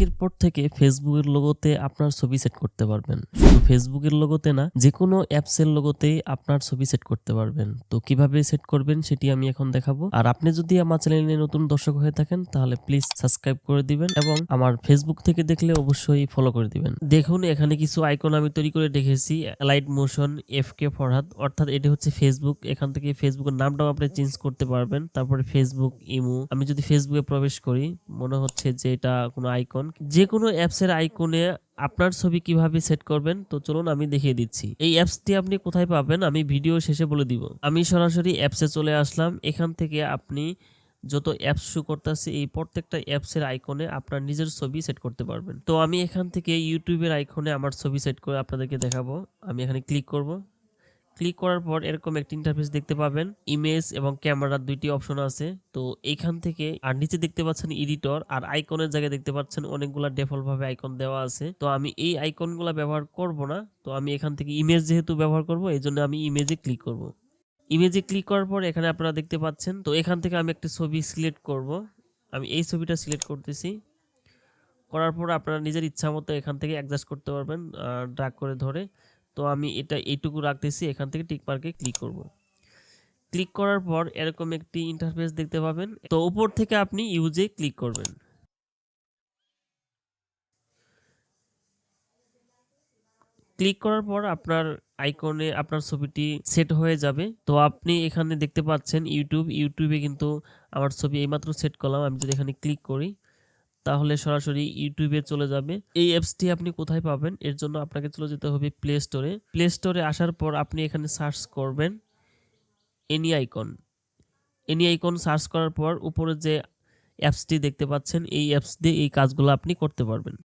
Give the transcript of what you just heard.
আজকের পর থেকে ফেসবুকের লোগোতে আপনার ছবি সেট করতে পারবেন। শুধু ফেসবুকের লোগোতে না যে কোনো অ্যাপসের লোগোতেই আপনার ছবি সেট করতে পারবেন। তো কীভাবে সেট করবেন সেটি আমি এখন দেখাবো। আর আপনি যদি আমার চ্যানেলে নতুন দর্শক হয়ে থাকেন, তাহলে প্লিজ সাবস্ক্রাইব করে দিবেন এবং আমার ফেসবুক থেকে দেখলে অবশ্যই ফলো করে দিবেন। দেখুন, এখানে কিছু আইকন আমি তৈরি করে রেখেছি light motion F K Farhad অর্থাৎ এটি হচ্ছে ফেসবুক এখান থেকে ফেসবুকের নামটাও আপনি চেঞ্জ করতে পারবেন। তারপরে ফেসবুক ইমো আমি যদি ফেসবুকে প্রবেশ করি, মনে হচ্ছে যে এটা কোনো আইকন যে কোনো অ্যাপসের আইকনে আপনার ছবি কীভাবে সেট করবেন? তো চলুন আমি দেখিয়ে দিচ্ছি। এই অ্যাপসটি আপনি কোথায় পাবেন? আমি ভিডিও শেষে বলে দিব। আমি সরাসরি অ্যাপসে চলে আসলাম। এখান থেকে আপনি যত অ্যাপস শো করতেছে, এই প্রত্যেকটা অ্যাপসের আইকনে আপনার নিজের ছবি সেট করতে পারবেন। তো আমি এখান থেকে ইউটিউবের আইকনে আমার ছবি সেট করে আপনাদেরকে দেখাবো। আমি এখানে ক্লিক করব। ক্লিক করার পর এরকম একটি ইন্টারফেস দেখতে পাবেন। ইমেজ এবং ক্যামেরার দুইটি অপশন আছে। তো এইখান থেকে আর নিচে দেখতে পাচ্ছেন এডিটর আর আইকনের জায়গায় দেখতে পাচ্ছেন অনেকগুলা ডিফল্ট ভাবে আইকন দেওয়া আছে। তো আমি এই আইকনগুলো ব্যবহার করব না। তো আমি এখান থেকে ইমেজ যেহেতু ব্যবহার করব এই জন্য আমি ইমেজে ক্লিক করব। ইমেজে ক্লিক করার পর এখানে আপনারা দেখতে পাচ্ছেন, তো এখান থেকে আমি একটা ছবি সিলেক্ট করব। আমি এই ছবিটা সিলেক্ট করতেছি। করার পর আপনারা নিজের ইচ্ছা মতো এখান থেকে অ্যাডজাস্ট করতে পারবেন ড্রাগ করে ধরে। তো আমি এটা এইটুকু রাখতেছি, এখান থেকে টিক মার্কে ক্লিক করব। ক্লিক করার পর এরকম একটি ইন্টারফেস দেখতে পাবেন। তো উপর থেকে আপনি ইউজে ক্লিক করবেন। ক্লিক করার পর আপনার আইকনে আপনার ছবিটি সেট হয়ে যাবে। তো আপনি এখানে দেখতে পাচ্ছেন ইউটিউব ইউটিউবে কিন্তু আমার ছবি এইমাত্র সেট করলাম। আমি যদি এখানে ক্লিক করি তাহলে সরাসরি ইউটিউবে চলে যাবে। এই অ্যাপসটি আপনি কোথায় পাবেন? এর জন্য আপনাকে চলে যেতে হবে প্লে স্টোরে প্লে স্টোরে আসার পর আপনি এখানে সার্চ করবেন any icon any icon search করার পর উপরে যে অ্যাপসটি দেখতে পাচ্ছেন, এই অ্যাপস দিয়ে এই কাজগুলো আপনি করতে পারবেন।